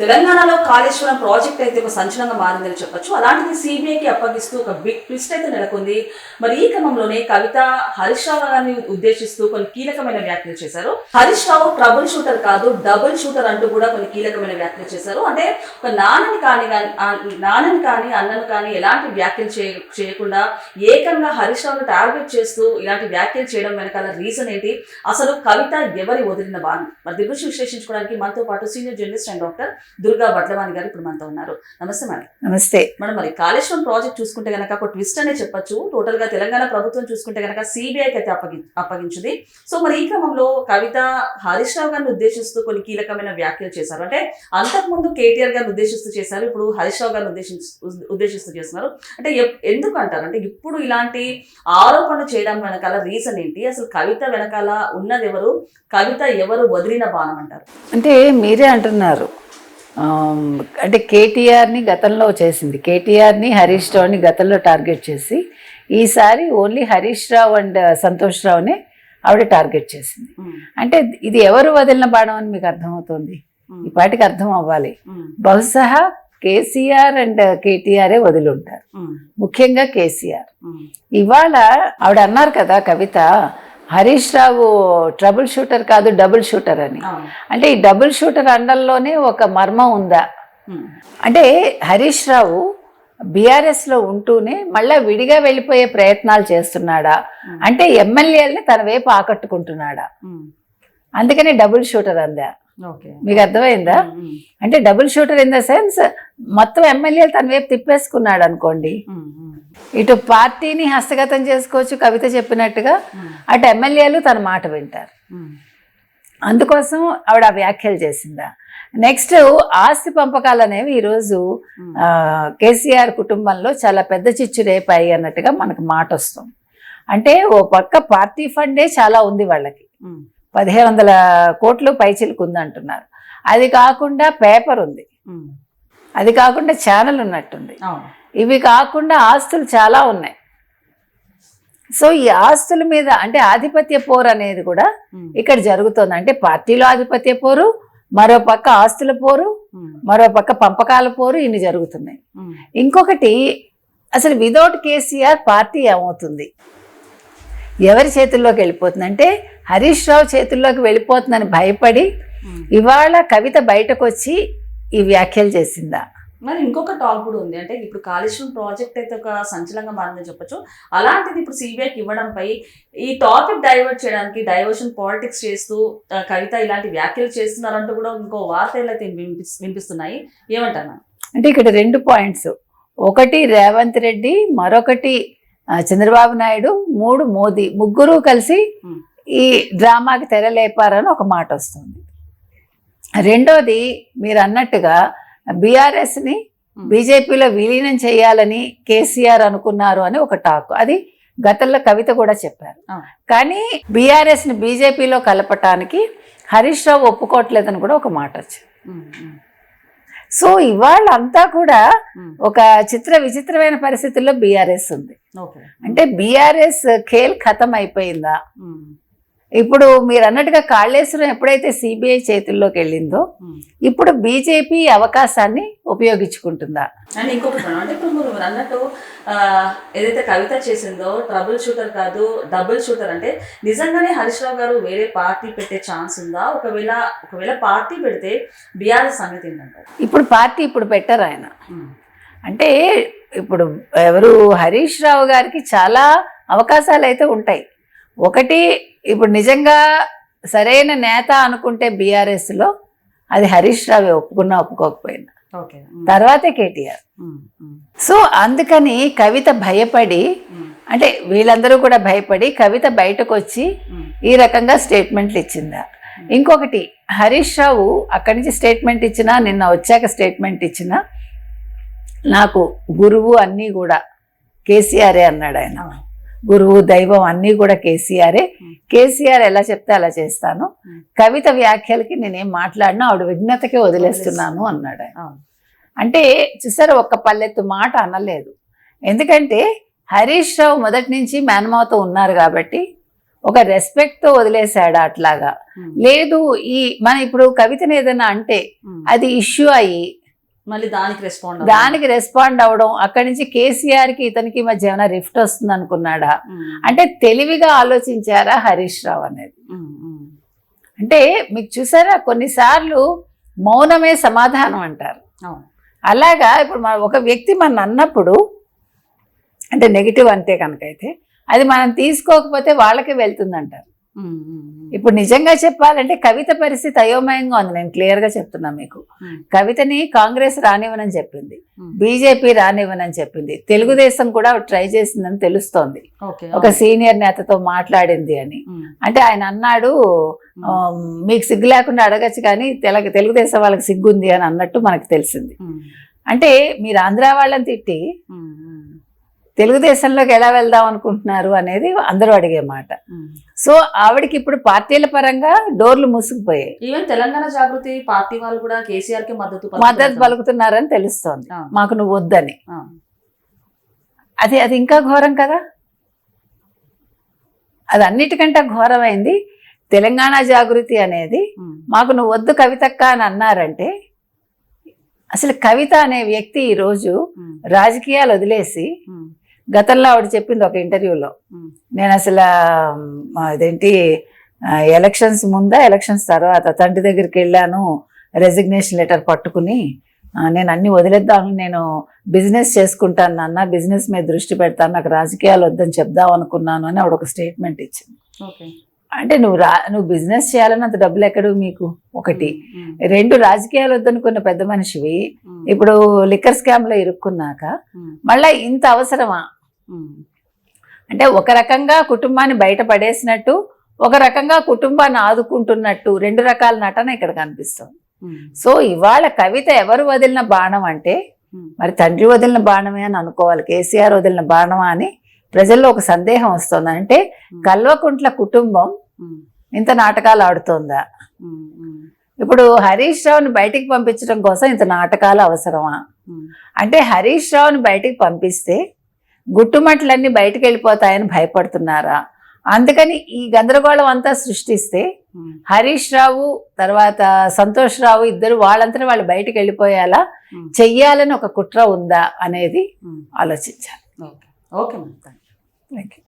తెలంగాణలో కాళేశ్వరం ప్రాజెక్ట్ అయితే ఒక సంచలనంగా మారిందని చెప్పొచ్చు. అలాంటిది సిబిఐకి అప్పగిస్తూ ఒక బిగ్ ట్విస్ట్ అయితే నెలకొంది. మరి ఈ క్రమంలోనే కవిత హరీష్ రావు గారిని ఉద్దేశిస్తూ కొన్ని కీలకమైన వ్యాఖ్యలు చేశారు. హరీష్ రావు ట్రబుల్ షూటర్ కాదు డబుల్ షూటర్ అంటూ కూడా కొన్ని కీలకమైన వ్యాఖ్యలు చేశారు. అంటే ఒక నాన్నని కానీ నాన్నని కానీ అన్నను కానీ ఎలాంటి వ్యాఖ్యలు చేయ చేయకుండా ఏకంగా హరీష్ రావును టార్గెట్ చేస్తూ ఇలాంటి వ్యాఖ్యలు చేయడం వెనకాల రీజన్ ఏంటి? అసలు కవిత ఎవరి వదిలిన బాణం? మరి దీని గురించి విశ్లేషించుకోవడానికి మనతో పాటు senior journalist and doctor Durga Bhatlavani గారు ఇప్పుడు మనతో ఉన్నారు. నమస్తే మేడం. నమస్తే. మనం మరి కాళేశ్వరం ప్రాజెక్ట్ చూసుకుంటే కనుక ఒక ట్విస్ట్ అనే చెప్పొచ్చు. టోటల్గా తెలంగాణ ప్రభుత్వం చూసుకుంటే కనుక సిబిఐకి అయితే అప్పగి అప్పగించింది. సో మరి ఈ క్రమంలో కవిత హరీష్ రావు గారిని ఉద్దేశిస్తూ కొన్ని కీలకమైన వ్యాఖ్యలు చేశారు. అంటే అంతకుముందు కేటీఆర్ గారిని ఉద్దేశిస్తూ చేశారు ఇప్పుడు హరీష్ రావు గారిని ఉద్దేశించి ఉద్దేశిస్తూ చేస్తున్నారు. అంటే ఎందుకు అంటారు? అంటే ఇప్పుడు ఇలాంటి ఆరోపణలు చేయడం వెనకాల రీజన్ ఏంటి? అసలు కవిత వెనకాల ఉన్నది ఎవరు కవిత ఎవరు వదిలిన బాణం అంటారు? అంటే మీరే అంటున్నారు. అంటే కేటీఆర్ని గతంలో చేసింది. కేటీఆర్ని హరీష్ రావుని గతంలో టార్గెట్ చేసి ఈసారి ఓన్లీ హరీష్ రావు అండ్ సంతోష్ రావుని ఆవిడ టార్గెట్ చేసింది. అంటే ఇది ఎవరు వదిలిన బాణం అని మీకు అర్థమవుతుంది? ఈ పాటికి అర్థం అవ్వాలి. బహుశా కేసీఆర్ అండ్ కేటీఆరే వదిలి ఉంటారు. ముఖ్యంగా కేసీఆర్. ఇవాళ ఆవిడ అన్నారు కదా కవిత హరీష్ రావు ట్రబుల్ షూటర్ కాదు డబుల్ షూటర్ అని. అంటే ఈ డబుల్ షూటర్ అండంలోనే ఒక మర్మం ఉందా? అంటే హరీష్ రావు బీఆర్ఎస్లో ఉంటూనే మళ్ళా విడిగా వెళ్ళిపోయే ప్రయత్నాలు చేస్తున్నాడా? అంటే ఎమ్మెల్యేలని తన వైపు ఆకట్టుకుంటున్నాడా? అందుకనే డబుల్ షూటర్ అందా? మీకు అర్థమైందా? అంటే double shooter in the sense మొత్తం ఎమ్మెల్యేలు తన వైపు తిప్పేసుకున్నాడు అనుకోండి. ఇటు పార్టీని హస్తగతం చేసుకోవచ్చు కవిత చెప్పినట్టుగా అటు ఎమ్మెల్యేలు తన మాట వింటారు. అందుకోసం ఆవిడ ఆ వ్యాఖ్యలు చేసిందా. నెక్స్ట్ ఆస్తి పంపకాలు అనేవి ఈరోజు కేసీఆర్ కుటుంబంలో చాలా పెద్ద చిచ్చు రేపాయి అన్నట్టుగా మనకు మాట వస్తుంది అంటే ఓ పక్క పార్టీ ఫండే చాలా ఉంది వాళ్ళకి. పదిహేను వందల కోట్లు పైచిలకు ఉంది అంటున్నారు. అది కాకుండా పేపర్ ఉంది. అది కాకుండా ఛానల్ ఉన్నట్టుంది. ఇవి కాకుండా ఆస్తులు చాలా ఉన్నాయి. సో ఈ ఆస్తుల మీద అంటే ఆధిపత్య పోరు అనేది కూడా ఇక్కడ జరుగుతోంది. అంటే పార్టీలో ఆధిపత్య పోరు మరో పక్క ఆస్తుల పోరు మరో పక్క పంపకాల పోరు ఇన్ని జరుగుతున్నాయి. ఇంకొకటి అసలు వితౌట్ కేసీఆర్ పార్టీ ఏమవుతుంది? ఎవరి చేతుల్లోకి వెళ్ళిపోతుంది అంటే హరీష్ రావు చేతుల్లోకి వెళ్ళిపోతుందని భయపడి. ఇవాళ కవిత బయటకు వచ్చి ఈ వ్యాఖ్యలు చేసిందా మరి ఇంకొక టాక్ కూడా ఉంది అంటే ఇప్పుడు కాళేశ్వరం ప్రాజెక్ట్ అయితే ఒక సంచలనంగా మారిందని చెప్పొచ్చు అలాంటిది ఇప్పుడు సిబిఐకి ఇవ్వడంపై ఈ టాపిక్ డైవర్ట్ చేయడానికి డైవర్షన్ పాలిటిక్స్ చేస్తూ కవిత ఇలాంటి వ్యాఖ్యలు చేస్తున్నారంటూ కూడా ఇంకో వార్తలు అయితే వినిపిస్- వినిపిస్తున్నాయి ఏమంటారు? అంటే ఇక్కడ రెండు పాయింట్స్ ఒకటి రేవంత్ రెడ్డి మరొకటి చంద్రబాబు నాయుడు మూడు మోదీ ముగ్గురు కలిసి. ఈ డ్రామాకి తెరలేపారని ఒక మాట వస్తుంది రెండోది మీరు అన్నట్టుగా బీఆర్ఎస్ని. బీజేపీలో విలీనం చేయాలని కేసీఆర్ అనుకున్నారు అని ఒక టాక్ అది గతంలో కవిత కూడా చెప్పారు. కానీ బీఆర్ఎస్ని బీజేపీలో కలపటానికి హరీష్ రావు ఒప్పుకోవట్లేదని కూడా ఒక మాట వచ్చింది సో ఇవాళ అంతా కూడా ఉమ్, ఒక చిత్ర విచిత్రమైన పరిస్థితుల్లో బీఆర్ఎస్ ఉంది. అంటే బీఆర్ఎస్ ఖేల్ ఖతం అయిపోయిందా ఉమ్, ఇప్పుడు మీరు అన్నట్టుగా కాళేశ్వరం ఎప్పుడైతే సిబిఐ చేతుల్లోకి వెళ్ళిందో ఉమ్. ఇప్పుడు బీజేపీ అవకాశాన్ని ఉపయోగించుకుంటుందా? ఇంకొకటి అన్నట్టు ఏదైతే కవిత చేసిందో ట్రబుల్ షూటర్ కాదు డబుల్ షూటర్ అంటే నిజంగానే హరీష్ రావు గారు వేరే పార్టీ పెట్టే ఛాన్స్ ఉందా? ఒకవేళ ఒకవేళ పార్టీ పెడితే బీఆర్ఎస్ సంగతి ఏంటంటారు? ఇప్పుడు పార్టీ ఇప్పుడు పెట్టరు ఆయన. అంటే ఇప్పుడు ఎవరు హరీష్ రావు గారికి చాలా అవకాశాలు అయితే ఉంటాయి. ఒకటి ఇప్పుడు నిజంగా సరైన నేత అనుకుంటే బీఆర్ఎస్లో అది హరీష్ రావే ఒప్పుకున్నా ఒప్పుకోకపోయినా. తర్వాతే కేటీఆర్. సో అందుకని కవిత భయపడి అంటే వీళ్ళందరూ కూడా భయపడి కవిత బయటకు వచ్చి ఈ రకంగా స్టేట్మెంట్లు ఇచ్చిందా. ఇంకొకటి హరీష్ రావు అక్కడి నుంచి స్టేట్మెంట్ ఇచ్చినా నిన్న వచ్చాక స్టేట్మెంట్ ఇచ్చినా నాకు గురువు అన్నీ కూడా కేసీఆరే అన్నాడు ఆయన. గురువు దైవం అన్నీ కూడా కేసీఆరే. కేసీఆర్ ఎలా చెప్తే అలా చేస్తాను. కవిత వ్యాఖ్యలకి నేనేం మాట్లాడినా ఆవిడ విఘ్నతకే వదిలేస్తున్నాను అన్నాడు. అంటే చూసారా ఒక్క పల్లెత్తు మాట అనలేదు ఎందుకంటే హరీష్ రావు మొదటి నుంచి మేనమావతో ఉన్నారు కాబట్టి ఒక రెస్పెక్ట్తో వదిలేశాడా అట్లాగా లేదు ఈ మన ఇప్పుడు కవితను ఏదైనా అంటే. అది ఇష్యూ అయ్యి మళ్ళీ దానికి రెస్పాండ్ దానికి రెస్పాండ్ అవ్వడం. అక్కడి నుంచి కేసీఆర్కి ఇతనికి మధ్య ఏమైనా రిఫ్ట్ వస్తుంది అనుకున్నాడా? అంటే తెలివిగా ఆలోచించారా హరీష్ రావు అనేది? అంటే మీకు చూసారా? కొన్నిసార్లు మౌనమే సమాధానం అంటారు. అలాగా ఇప్పుడు మన ఒక వ్యక్తి మన అన్నప్పుడు అంటే నెగిటివ్ అంతే కనుకైతే అది మనం తీసుకోకపోతే వాళ్ళకి వెళ్తుంది అంటారు ఇప్పుడు నిజంగా చెప్పాలంటే కవిత పరిస్థితి అయోమయంగా ఉంది. నేను క్లియర్గా చెప్తున్నా మీకు. కవితని కాంగ్రెస్ రానివ్వనని చెప్పింది. బీజేపీ రానివ్వనని చెప్పింది. తెలుగుదేశం కూడా ట్రై చేసిందని తెలుస్తోంది. ఒక సీనియర్ నేతతో మాట్లాడింది అని. అంటే ఆయన అన్నాడు మీకు సిగ్గు లేకుండా అడగచ్చు కానీ తెలగ తెలుగుదేశం వాళ్ళకి సిగ్గు ఉంది అని అన్నట్టు మనకు తెలిసింది. అంటే మీరు ఆంధ్ర వాళ్ళని తిట్టి తెలుగుదేశంలోకి ఎలా వెళ్దాం అనుకుంటున్నారు అనేది అందరూ అడిగే మాట. సో ఆవిడకి ఇప్పుడు పార్టీల పరంగా డోర్లు మూసుకుపోయాయి. ఈవెన్ తెలంగాణ జాగృతి పార్టీ వాళ్ళు కూడా కేసీఆర్కి మద్దతు మద్దతు పలుకుతున్నారు. పలుకుతున్నారని తెలుస్తోంది. మాకు నువ్వు వద్దని. అది అది ఇంకా ఘోరం కదా? అది అన్నిటికంటే ఘోరమైంది తెలంగాణ జాగృతి అనేది మాకు నువ్వు వద్దు కవితక్క అని అన్నారంటే అసలు కవిత అనే వ్యక్తి ఈరోజు రాజకీయాలు వదిలేసి గతంలో ఆవిడ చెప్పింది ఒక ఇంటర్వ్యూలో. నేను అసలు అదేంటి ఎలక్షన్స్ ముందా ఎలక్షన్స్ తర్వాత తండ్రి దగ్గరికి వెళ్ళాను రెసిగ్నేషన్ లెటర్ పట్టుకుని నేను అన్ని వదిలేద్దాము నేను బిజినెస్ చేసుకుంటాను నాన్న బిజినెస్ మీద దృష్టి పెడతాను నాకు రాజకీయాలు వద్దని చెప్దాం అనుకున్నాను అని ఆవిడ ఒక స్టేట్మెంట్ ఇచ్చింది. అంటే నువ్వు రా నువ్వు బిజినెస్ చేయాలని అంత డబ్బులు ఎక్కడు మీకు? ఒకటి. రెండు రాజకీయాలు వద్దనుకున్న పెద్ద మనిషివి ఇప్పుడు లిక్కర్ స్కామ్లో ఇరుక్కున్నాక మళ్ళా ఇంత అవసరమా? అంటే ఒక రకంగా కుటుంబాన్ని బయట పడేసినట్టు ఒక రకంగా కుటుంబాన్ని ఆదుకుంటున్నట్టు రెండు రకాల నటన ఇక్కడ కనిపిస్తుంది. సో ఇవాళ కవిత ఎవరు వదిలిన బాణం అంటే మరి తండ్రి వదిలిన బాణమే అని అనుకోవాలి కేసీఆర్ వదిలిన బాణమా అని ప్రజల్లో ఒక సందేహం వస్తుంది. అంటే కల్వకుంట్ల కుటుంబం ఇంత నాటకాలు ఆడుతోందా? ఇప్పుడు హరీష్ రావుని బయటికి పంపించడం కోసం ఇంత నాటకాలు అవసరమా? అంటే హరీష్ రావుని బయటికి పంపిస్తే గుట్టుమట్లన్నీ బయటికి వెళ్ళిపోతాయని భయపడుతున్నారా? అందుకని ఈ గందరగోళం అంతా సృష్టిస్తే హరీష్ రావు తర్వాత సంతోష్ రావు ఇద్దరు వాళ్ళంతా వాళ్ళు బయటికి వెళ్ళిపోయేలా చెయ్యాలని ఒక కుట్ర ఉందా అనేది. ఆలోచించాలి. ఓకే. Okay thank you